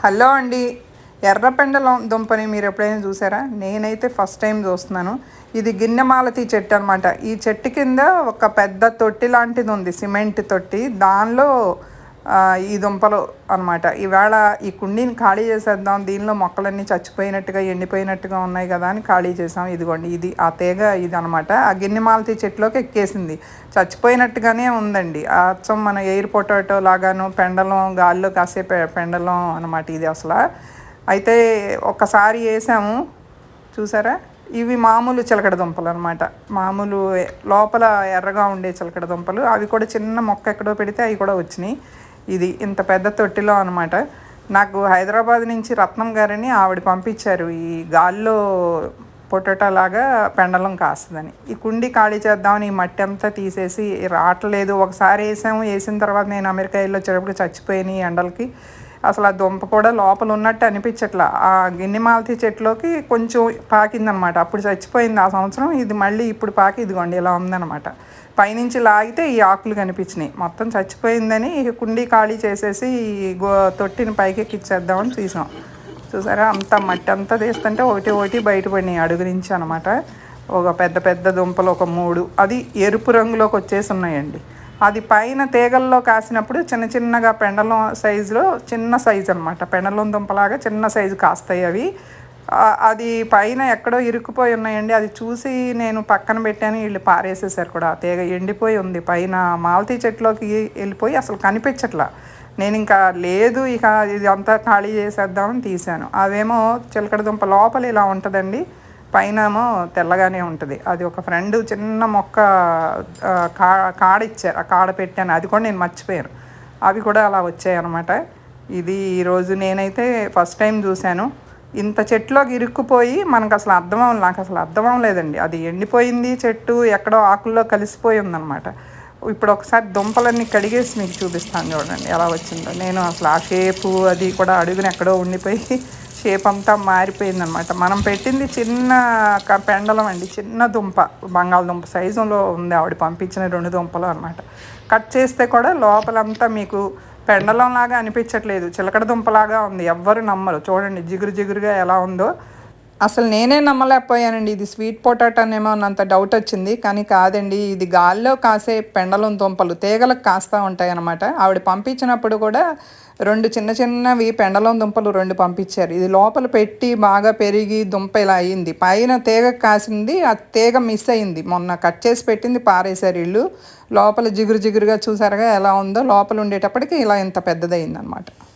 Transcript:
Hello అండి. ఎర్రపెండలం దుంపని మీరు ఎప్పుడైనా చూసారా? నేనైతే ఫస్ట్ టైం చూస్తున్నాను. ఇది గిన్నెమాలతి చెట్టు అనమాట ఈ చెట్టు కింద ఒక పెద్ద తొట్టి లాంటిది ఉంది సిమెంట్ తొట్టి. దానిలో ఈ దుంపలు అనమాట ఈవేళ ఈ కుండీని ఖాళీ చేసేద్దాం దీనిలో మొక్కలన్నీ చచ్చిపోయినట్టుగా ఎండిపోయినట్టుగా ఉన్నాయి కదా అని ఖాళీ చేసాం. ఇదిగోండి ఇది ఆ తీగ ఇది అనమాట ఆ గిన్నెమాలతి చెట్టులోకి ఎక్కేసింది. చచ్చిపోయినట్టుగానే ఉందండి. అచ్చం మన ఎయిర్ పొటాటో లాగాను పెండలం గాల్లో కాసే పె- పెండలం అనమాట ఇది అసలు. అయితే ఒక్కసారి వేసాము. చూసారా? ఇవి మామూలు చిలకడ దుంపలు అనమాట మామూలు లోపల ఎర్రగా ఉండే చిలకడ దుంపలు. అవి కూడా చిన్న మొక్క ఎక్కడో పెడితే అవి కూడా వచ్చినాయి. ఇది ఇంత పెద్ద తొట్టిలో అనమాట నాకు హైదరాబాద్ నుంచి రత్నం గారిని ఆవిడ పంపించారు. ఈ గాల్లో పొటాటో లాగా పెండలం కాస్తుందని. ఈ కుండి ఖాళీ చేద్దామని ఈ మట్టి అంతా తీసేసి రావట్లేదు. ఒకసారి వేసాము. వేసిన తర్వాత నేను అమెరికా వెళ్ళి వచ్చేటప్పుడు చచ్చిపోయినాయి ఎండలకి. అసలు ఆ దుంప కూడా లోపల ఉన్నట్టు అనిపించట్లా. ఆ గిన్నె మాలతి చెట్లోకి కొంచెం పాకిందనమాట అప్పుడు చచ్చిపోయింది ఆ సంవత్సరం. ఇది మళ్ళీ ఇప్పుడు పాకి ఇదిగోండి ఇలా ఉందన్నమాట. పైనుంచి లాగితే ఈ ఆకులు కనిపించినాయి. మొత్తం చచ్చిపోయిందని కుండీ ఖాళీ చేసేసి గో తొట్టిని పైకి ఎక్కిచ్చేద్దామని తీసాం చూసారా? అంత మట్టి అంతా తీస్తుంటే ఒకటి ఒకటి బయటపడినాయి అడుగు నుంచి అనమాట ఒక పెద్ద పెద్ద దుంపలు ఒక మూడు. అది ఎరుపు రంగులోకి వచ్చేసి ఉన్నాయండి. అది పైన తీగల్లో కాసినప్పుడు చిన్న చిన్నగా పెండలం సైజులో చిన్న సైజు అనమాట పెండలం దుంపలాగా చిన్న సైజు కాస్తాయి అవి. అది పైన ఎక్కడో ఇరుక్కుపోయి ఉన్నాయండి. అది చూసి నేను పక్కన పెట్టాను వీళ్ళు పారేసేసారు కూడా. తీగ ఎండిపోయి ఉంది. పైన మాలతీ చెట్లోకి వెళ్ళిపోయి అసలు కనిపించట్లా. నేను ఇంకా లేదు ఇక ఇది అంతా ఖాళీ చేసేద్దామని తీశాను. అవేమో చిలకడ దుంప లోపల ఇలా ఉంటుందండి. పైన ఏమో తెల్లగానే ఉంటుంది. అది ఒక ఫ్రెండ్ చిన్న మొక్క కా కాడ ఇచ్చారు ఆ కాడ పెట్టాను. అది కూడా నేను మర్చిపోయాను. అవి కూడా అలా వచ్చాయి అనమాట ఇది ఈరోజు నేనైతే ఫస్ట్ టైం చూశాను. ఇంత చెట్టులోకి ఇరుక్కుపోయి మనకు అసలు అర్థం నాకు అసలు అర్థం అవ్వలేదండి. అది ఎండిపోయింది చెట్టు ఎక్కడో ఆకుల్లో కలిసిపోయి ఉందన్నమాట. ఇప్పుడు ఒకసారి దుంపలన్నీ కడిగేసి మీకు చూపిస్తాను చూడండి ఎలా వచ్చిందో. నేను అసలు ఆ షేపు అది కూడా అడుగున ఎక్కడో ఉండిపోయి షేప్ అంతా మారిపోయిందనమాట మనం పెట్టింది చిన్న పెండలం అండి. చిన్న దుంప. బంగాళదుంప సైజులో ఉంది. ఆవిడ పంపించిన రెండు దుంపలు అనమాట కట్ చేస్తే కూడా లోపలంతా మీకు పెండలం లాగా అనిపించట్లేదు. చిలకడ దుంపలాగా ఉంది. ఎవ్వరు నమ్మరు. చూడండి జిగురు జిగురుగా ఎలా ఉందో. అసలు నేనే నమ్మలేకపోయానండి. ఇది స్వీట్ పొటాటోనేమో అన్నంత డౌట్ వచ్చింది. కానీ కాదండి ఇది గాల్లో కాసే పెండలం దుంపలు తీగలకు కాస్తూ ఉంటాయి అన్నమాట ఆవిడ పంపించినప్పుడు కూడా రెండు చిన్న చిన్నవి పెండలం దుంపలు రెండు పంపించారు. ఇది లోపల పెట్టి బాగా పెరిగి దుంప ఇలా అయింది. పైన తీగ కాసింది ఆ తీగ మిస్ అయింది. మొన్న కట్ చేసి పెట్టింది పారేశారు ఇల్లు. లోపల జిగురు జిగురుగా చూసారుగా ఎలా ఉందో లోపల ఉండేటప్పటికి ఇలా ఇంత పెద్దదైందనమాట అనమాట